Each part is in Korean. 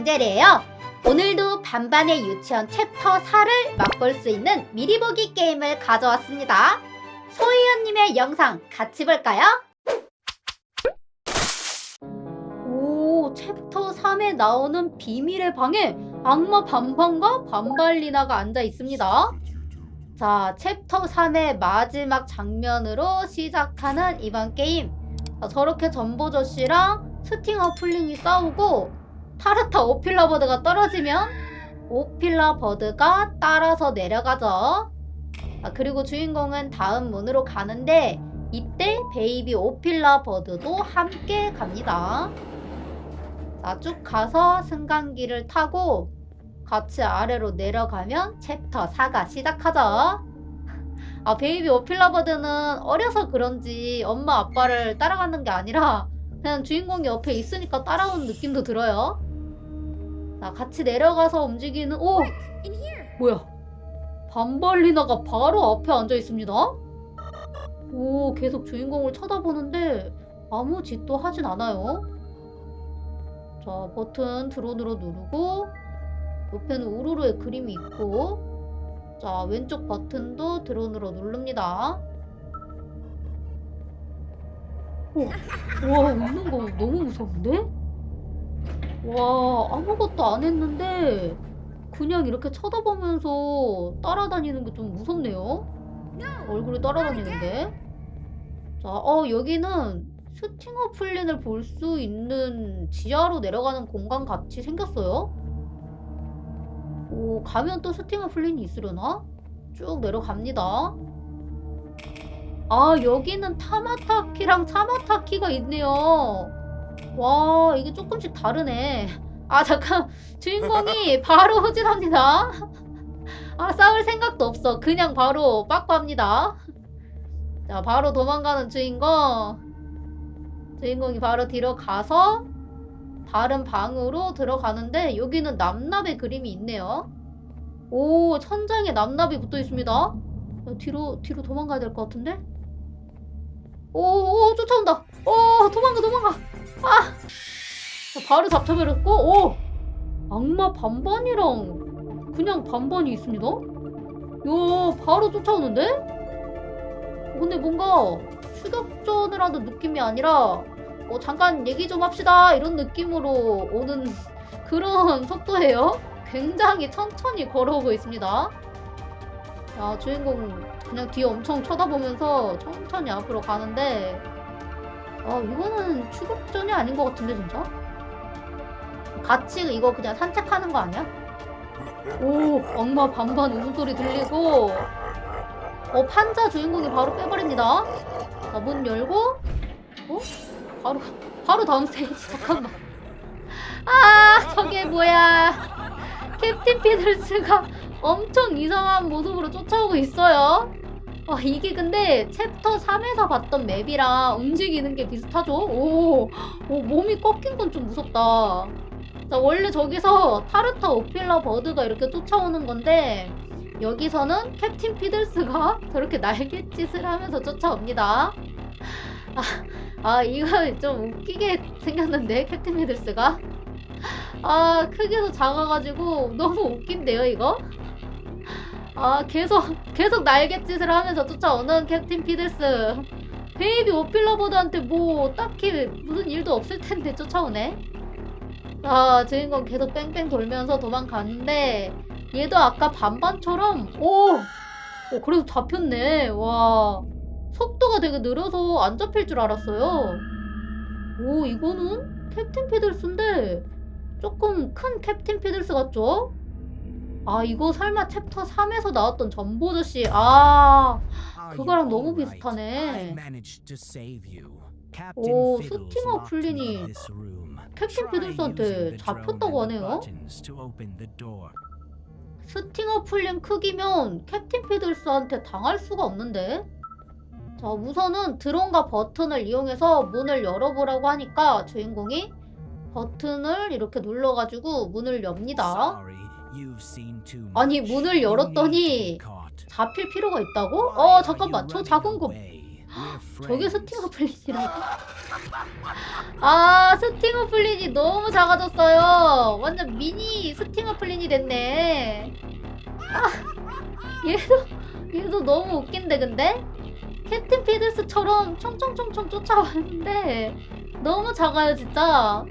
강재래예요. 오늘도 반반의 유치원 챕터 4를 맛볼 수 있는 미리 보기 게임을 가져왔습니다. 소희연님의 영상 같이 볼까요? 오, 챕터 3에 나오는 비밀의 방에 악마 반반과 반발리나가 앉아 있습니다. 자, 챕터 3의 마지막 장면으로 시작하는 이번 게임. 자, 저렇게 전보저 씨랑 스팅어 풀링이 싸우고 타르타 오필라 버드가 떨어지면 오필라 버드가 따라서 내려가죠. 아, 그리고 주인공은 다음 문으로 가는데 이때 베이비 오필라 버드도 함께 갑니다. 자, 쭉 가서 승강기를 타고 같이 아래로 내려가면 챕터 4가 시작하죠. 아, 베이비 오필라 버드는 어려서 그런지 엄마 아빠를 따라가는 게 아니라 그냥 주인공이 옆에 있으니까 따라오는 느낌도 들어요. 자, 같이 내려가서 움직이는 오! 뭐야? 반발리나가 바로 앞에 앉아 있습니다. 오, 계속 주인공을 쳐다보는데 아무 짓도 하진 않아요. 자, 버튼 드론으로 누르고 옆에는 우르르의 그림이 있고 자, 왼쪽 버튼도 드론으로 누릅니다. 오, 와, 웃는 거 너무 무서운데? 와, 아무것도 안 했는데 그냥 이렇게 쳐다보면서 따라다니는 게 좀 무섭네요. 얼굴이 따라다니는데. 자, 어, 여기는 스팅어 플랜을 볼 수 있는 지하로 내려가는 공간 같이 생겼어요. 오, 가면 또 스팅어 플랜이 있으려나? 쭉 내려갑니다. 아, 여기는 타마타키랑 차마타키가 있네요. 와, 이게 조금씩 다르네. 아, 잠깐. 주인공이 바로 후진합니다. 아, 싸울 생각도 없어. 그냥 바로 빠꾸합니다. 자, 바로 도망가는 주인공. 주인공이 바로 뒤로 가서 다른 방으로 들어가는데 여기는 남납의 그림이 있네요. 오, 천장에 남납이 붙어 있습니다. 야, 뒤로 뒤로 도망가야 될 것 같은데? 오, 오, 쫓아온다. 오, 도망가, 도망가. 아, 자, 바로 잡혀버렸고, 오, 악마 반반이랑 그냥 반반이 있습니다. 요, 바로 쫓아오는데? 근데 뭔가 추격전을 하는 느낌이 아니라 어, 잠깐 얘기 좀 합시다 이런 느낌으로 오는 그런 속도예요. 굉장히 천천히 걸어오고 있습니다. 자, 주인공 그냥 뒤에 엄청 쳐다보면서 천천히 앞으로 가는데 아, 이거는 추격전이 아닌 것 같은데 진짜? 같이 이거 그냥 산책하는 거 아니야? 오, 악마 반반 웃음소리 들리고 어, 판자 주인공이 바로 빼버립니다. 자, 문 열고 어? 바로 바로 다음 스테이지 잠깐만 아 저게 뭐야 캡틴 피들스가 엄청 이상한 모습으로 쫓아오고 있어요 와 이게 근데 챕터 3에서 봤던 맵이랑 움직이는 게 비슷하죠? 오, 오 몸이 꺾인 건 좀 무섭다. 자 원래 저기서 타르타 오필라 버드가 이렇게 쫓아오는 건데 여기서는 캡틴 피들스가 저렇게 날갯짓을 하면서 쫓아옵니다. 아, 아 이거 좀 웃기게 생겼는데 캡틴 미들스가? 아 크기도 작아가지고 너무 웃긴데요 이거 아 계속 계속 날갯짓을 하면서 쫓아오는 캡틴 피들스 베이비 오필러보드한테 뭐 딱히 무슨 일도 없을 텐데 쫓아오네 아 주인공 계속 뺑뺑 돌면서 도망가는데 얘도 아까 반반처럼 오, 오 그래도 잡혔네 와 속도가 되게 느려서 안 잡힐 줄 알았어요. 오, 이거는 캡틴 피들스인데 조금 큰 캡틴 피들스 같죠? 아, 이거 설마 챕터 3에서 나왔던 전보저씨. 아, 그거랑 너무 비슷하네. 오, 오, 스팅어 풀린이 풀린이 캡틴 피들스한테 잡혔다고 하네요. 스팅어 풀린 크기면 캡틴 피들스한테 당할 수가 없는데? 자, 우선은 드론과 버튼을 이용해서 문을 열어보라고 하니까 주인공이 버튼을 이렇게 눌러가지고 문을 엽니다. 아니 문을 열었더니 잡힐 필요가 있다고? 어, 잠깐만. 저 작은 거 저게 스팅 어 플린이라고? 아 스팅 어 플린이 너무 작아졌어요. 완전 미니 스팅 어 플린이 됐네. 아 얘도 얘도 너무 웃긴데 근데 캡틴 피들스처럼 총총총총 쫓아왔는데 너무 작아요 진짜.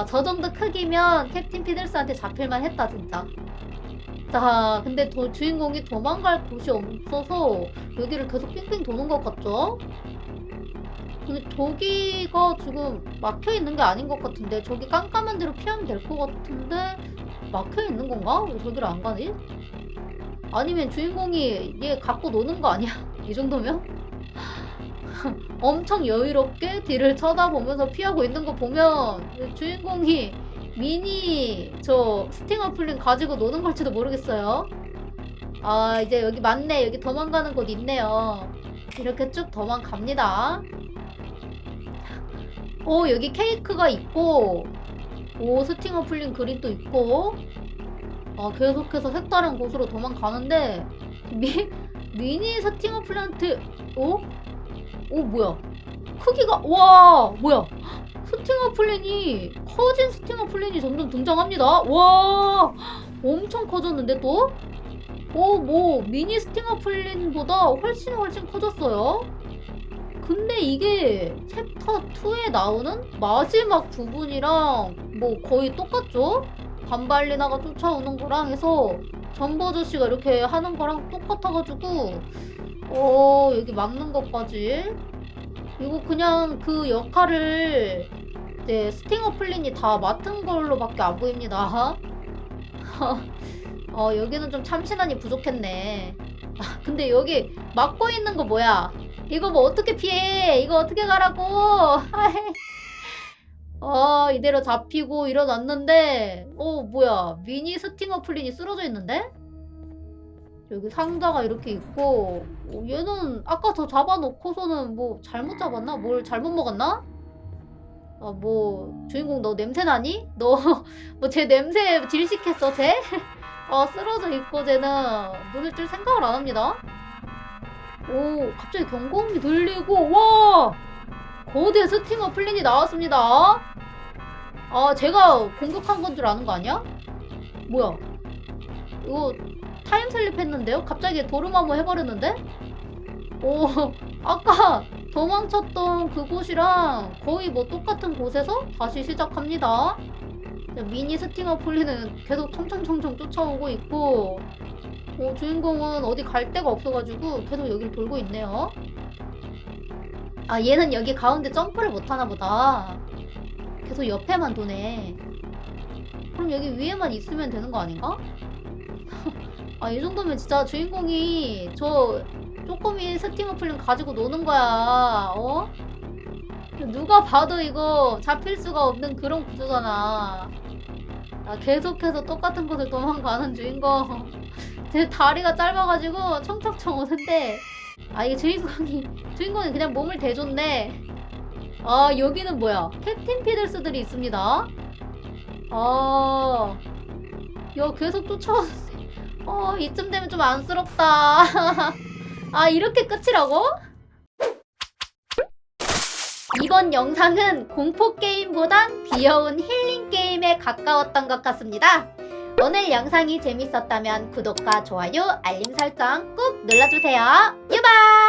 아 저 정도 크기면 캡틴 피들스한테 잡힐만 했다 진짜. 자, 근데 도, 주인공이 도망갈 곳이 없어서 여기를 계속 빙빙 도는 것 같죠? 근데 저기가 지금 막혀 있는 게 아닌 것 같은데 저기 깜깜한 데로 피하면 될 것 같은데 막혀 있는 건가? 왜 저기를 안 가지? 아니면 주인공이 얘 갖고 노는 거 아니야? 이 정도면? 엄청 여유롭게 뒤를 쳐다보면서 피하고 있는 거 보면 주인공이 미니 저 스팅어 플린 가지고 노는 걸지도 모르겠어요. 아 이제 여기 맞네 여기 도망가는 곳 있네요. 이렇게 쭉 도망갑니다. 오 여기 케이크가 있고 오 스팅어 플린 그림도 있고 아 계속해서 색다른 곳으로 도망가는데 미 미니 스팅어 플린한테 오? 오 뭐야 크기가 와 뭐야 스팅어 플랜이 커진 스팅어 플랜이 점점 등장합니다. 와 엄청 커졌는데 또? 오 뭐 미니 스팅어 플랜보다 훨씬 훨씬 커졌어요. 근데 이게 챕터 2에 나오는 마지막 부분이랑 뭐 거의 똑같죠? 반발리나가 쫓아오는 거랑 해서 전보 아저씨가 이렇게 하는 거랑 똑같아가지고 어 여기 막는 것까지 이거 그냥 그 역할을 이제 스팅어 플린이 다 맡은 걸로밖에 안 보입니다. 어 여기는 좀 참신하니 부족했네. 아 근데 여기 막고 있는 거 뭐야? 이거 뭐 어떻게 피해? 이거 어떻게 가라고? 아이. 아 이대로 잡히고 일어났는데 어 뭐야 미니 스팅어 플린이 쓰러져 있는데? 여기 상자가 이렇게 있고 어, 얘는 아까 저 잡아놓고서는 뭐 잘못 잡았나? 뭘 잘못 먹었나? 아 뭐 주인공 너 냄새 나니? 너 뭐 제 냄새 질식했어 쟤? 어 쓰러져 있고 쟤는 눈을 뜰 생각을 안 합니다. 오 갑자기 경고음이 들리고 와 거대 스팅어 플린이 나왔습니다. 아 제가 공격한 건 줄 아는 거 아니야? 뭐야? 이거 타임슬립 했는데요? 갑자기 도루마무 해버렸는데? 오, 아까 도망쳤던 그곳이랑 거의 뭐 똑같은 곳에서 다시 시작합니다. 미니 스팅어 폴리는 계속 청청청청 쫓아오고 있고, 어, 주인공은 어디 갈 데가 없어가지고 계속 여기를 돌고 있네요. 아, 얘는 여기 가운데 점프를 못하나 보다. 계속 옆에만 도네. 그럼 여기 위에만 있으면 되는 거 아닌가? 아, 이 정도면 진짜 주인공이 저 쪼꼬미 스팅어 플린 가지고 노는 거야. 어? 누가 봐도 이거 잡힐 수가 없는 그런 구조잖아. 아, 계속해서 똑같은 곳을 도망가는 주인공. 제 다리가 짧아가지고 청청청 오는데, 아, 이게 주인공이, 주인공이 그냥 몸을 대줬네. 아, 여기는 뭐야? 캡틴 피들스들이 있습니다. 아, 야, 계속 쫓아왔어. 어, 이쯤 되면 좀 안쓰럽다. 아, 이렇게 끝이라고? 이번 영상은 공포 게임보단 귀여운 힐링 게임에 가까웠던 것 같습니다. 오늘 영상이 재밌었다면 구독과 좋아요, 알림 설정 꾹 눌러주세요. 유바!